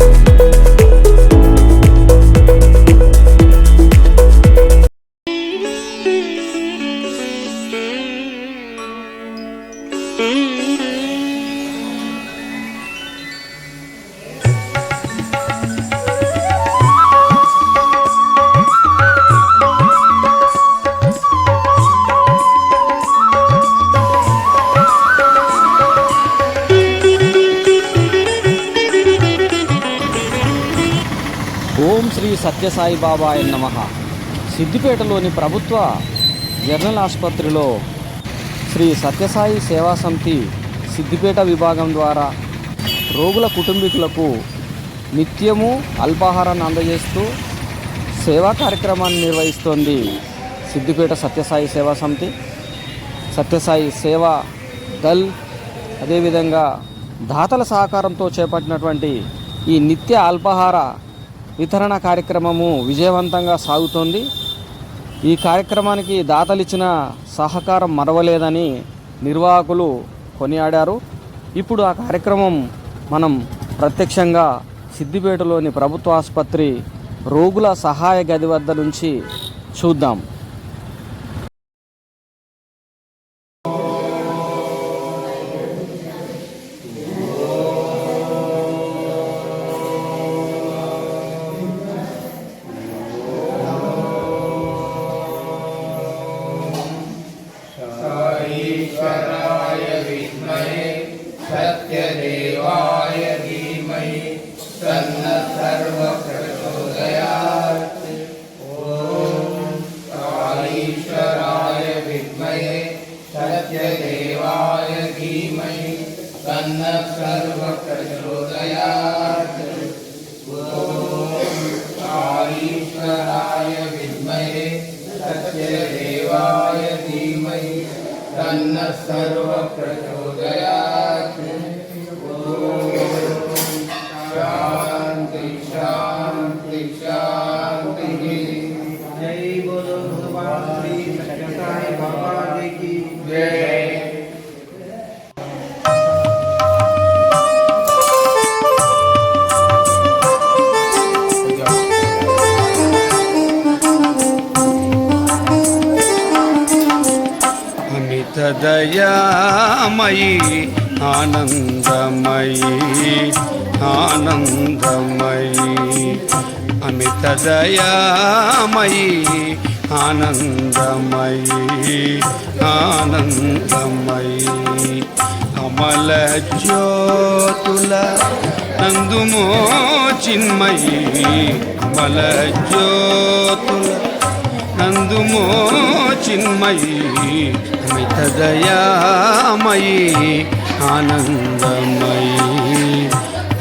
ఓం శ్రీ సత్యసాయి నమ. సిద్దిపేటలోని ప్రభుత్వ జనరల్ ఆసుపత్రిలో శ్రీ సత్యసాయి సేవా సమితి సిద్దిపేట విభాగం ద్వారా రోగుల కుటుంబీకులకు నిత్యము అల్పాహారాన్ని అందజేస్తూ సేవా కార్యక్రమాన్ని నిర్వహిస్తోంది సిద్దిపేట సత్యసాయి సేవా సమితి. సత్యసాయి సేవా దల్ అదేవిధంగా దాతల సహకారంతో చేపట్టినటువంటి ఈ నిత్య అల్పాహార వితరణ కార్యక్రమము విజయవంతంగా సాగుతోంది. ఈ కార్యక్రమానికి దాతలిచ్చిన సహకారం మరవలేదని నిర్వాహకులు కొనియాడారు. ఇప్పుడు ఆ కార్యక్రమం మనం ప్రత్యక్షంగా సిద్దిపేటలోని ప్రభుత్వ ఆసుపత్రి రోగుల సహాయ గది వద్ద నుంచి చూద్దాం. तन्नः सर्वप्रचोदयात्। దయామయీ ఆనందమయీ ఆనందమయీ. అమిత దయామయీ ఆనందమయీ ఆనందమయీ. అమల జ్యోతుల నందుమో చిన్మయీ అమల జ్యోతుల అందుమో చిన్మయీ అమిత దయామయీ ఆనందమయీ.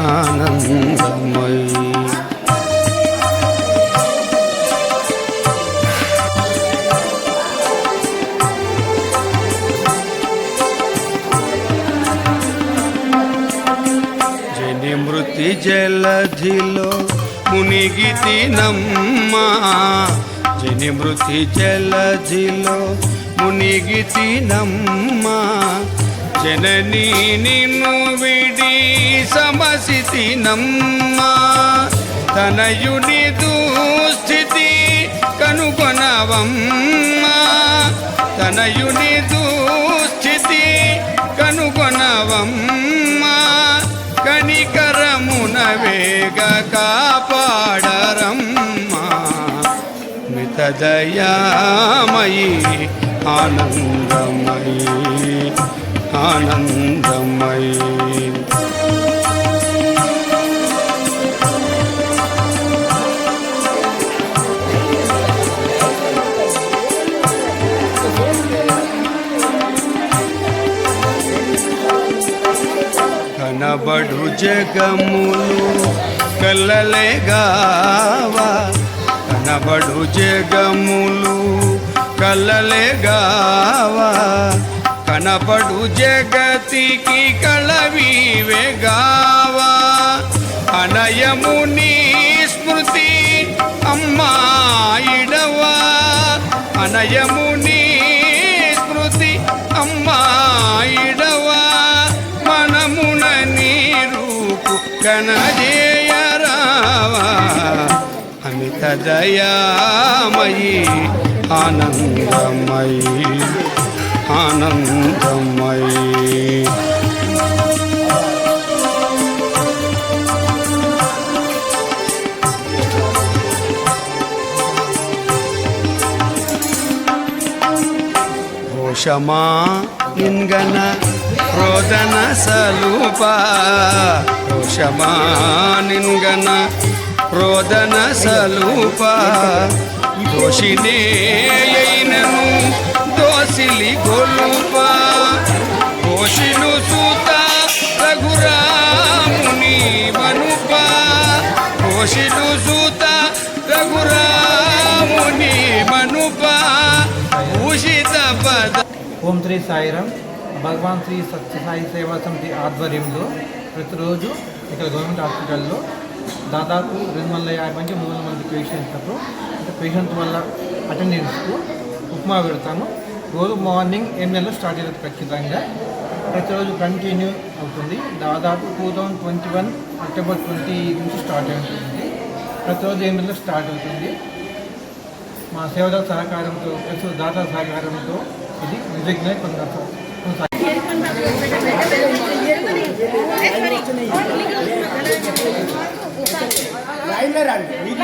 ఆనందమయీ మృతి జలధిలో మునిగితి నమ్మా జని మృతి జలజిలో మునిగి నమ్మా. జనని నిన్ను విడి సమసి నమ్మా. తనయుని దుస్థితి కనుగొనవమ్మా. తనయుని దుస్థితి కనుగొనవమ్మా. కనికరమున వేగ కాపాడ దయామయీ ఆనందమయీ ఆనందమయీ. కనబడు జగములు కల్లలేగావా కనబడు జగములు కలలేగావా కనపడు జగతికి కళవివేగావా అనయము నీ స్మృతి అమ్మాయిడవా అనయము నీ స్మృతి అమ్మాయిడవా మనమున నీ రూపు దయామయీ ఆనందమయీ ఆనందమయీ. క్షమా ఇంగన రోదన సలుపా. క్షమా నింగన రోదన సలూప దోషినే అయినను దోసిలి గొలుప. దోషిను సూత రఘురాముని మనుప దోషిను సూత రఘురాముని మనుప భూషిత పద ఓం శ్రీ సాయిరామ్. భగవాన్ శ్రీ సత్యసాయి సేవా సమితి ఆధ్వర్యంలో ప్రతిరోజు ఇక్కడ గవర్నమెంట్ హాస్పిటల్లో దాదాపు రెండు వందల యాభై నుంచి మూడు వందల మంది పేషెంట్లకు అంటే పేషెంట్ వల్ల అటెండెన్స్కు ఉప్మా పెడతాను. రోజు మార్నింగ్ ఎనిమిదిలో స్టార్ట్ అవుతుంది ఖచ్చితంగా. ప్రతిరోజు కంటిన్యూ అవుతుంది. దాదాపు two thousand twenty one October twenty నుంచి స్టార్ట్ అవుతుంది. ప్రతిరోజు ఎనిమిదిలో స్టార్ట్ అవుతుంది. మా సేవల సహకారంతో ప్లస్ దాతల సహకారంతో ఇది నిర్విఘ్నంగా కొనసాగు కొనసాగుతుంది.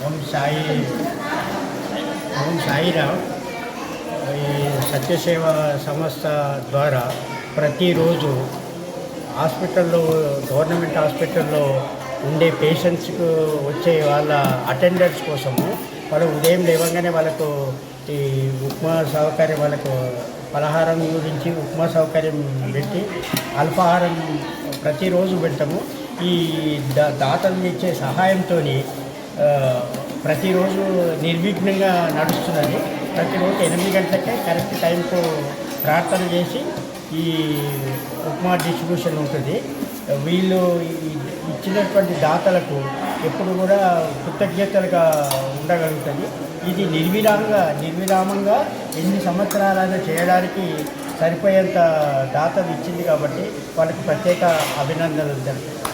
ఓం సాయి ఓం సాయిరామ్ ఈ సత్యసేవ సంస్థ ద్వారా ప్రతిరోజు హాస్పిటల్లో గవర్నమెంట్ హాస్పిటల్లో ఉండే పేషెంట్స్కు వచ్చే వాళ్ళ అటెండర్స్ కోసము వాళ్ళు ఉదయం లేవగానే వాళ్ళకు ఈ ఉప్మా సౌకర్యం వాళ్ళకు పలహారం గురించి ఉప్మా సౌకర్యం పెట్టి అల్పాహారం ప్రతిరోజు పెడతాము. ఈ దా దాతలు ఇచ్చే సహాయంతో ప్రతిరోజు నిర్విఘ్నంగా నడుస్తున్నది. ప్రతిరోజు ఎనిమిది గంటలకే కరెక్ట్ టైంకు ప్రార్థన చేసి ఈ ఉప్మా డిస్ట్రిబ్యూషన్ ఉంటుంది. వీళ్ళు ఇచ్చినటువంటి దాతలకు ఎప్పుడు కూడా కృతజ్ఞతలుగా ఉండగలుగుతుంది. ఇది నిర్విరామంగా నిర్విరామంగా ఎన్ని సంవత్సరాలైనా చేయడానికి సరిపోయేంత దాతలు ఇచ్చింది కాబట్టి వాళ్ళకి ప్రత్యేక అభినందనలు జరుగుతాయి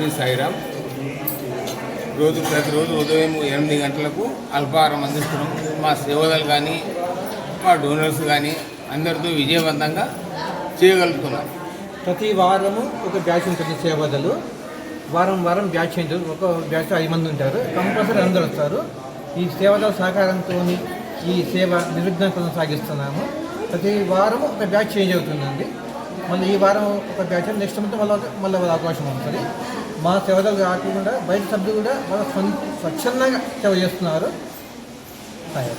శ్రీ సాయిరామ్. రోజు ప్రతిరోజు ఉదయం ఎనిమిది గంటలకు అల్పాహారం అందిస్తున్నాం. మా సేవలు కానీ మా డోనర్స్ కానీ అందరితో విజయవంతంగా చేయగలుగుతున్నాం. ప్రతి వారము ఒక బ్యాచ్ ఉంటుంది సేవదలు వారం వారం బ్యాచ్ ఉంటుంది ఒక బ్యాచ్ ఐదు మంది ఉంటారు. కంపల్సరీ అందరూ వస్తారు. ఈ సేవల సహకారంతో ఈ సేవ నిర్విఘ్నం కొనసాగిస్తున్నాము. ప్రతి వారం ఒక బ్యాచ్ చేంజ్ అవుతుందండి. మళ్ళీ ఈ వారం ఒక బ్యాచ్ నెక్స్ట్ మంత్ మళ్ళీ మళ్ళీ అవకాశం ఉంటుంది. మా సేవలు కాకుండా బయట సభ్యులు కూడా బాగా స్వచ్ఛందంగా సేవ చేస్తున్నారు. మానసభాసిత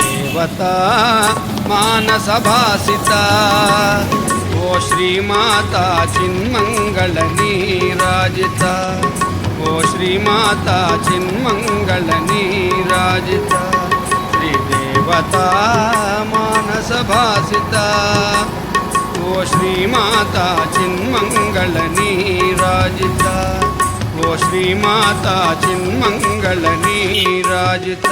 దేవత మానస భాసిత ఓ శ్రీమాత చిన్మంగళ నీరాజిత. ఓ శ్రీమాత చిన్మంగళ నీరాజిత శ్రీదేవత మానస భాసిత ఓ శ్రీమాత చిన్మంగళ నీరాజిత ఓ శ్రీమాత చిన్మంగళ నీరాజిత.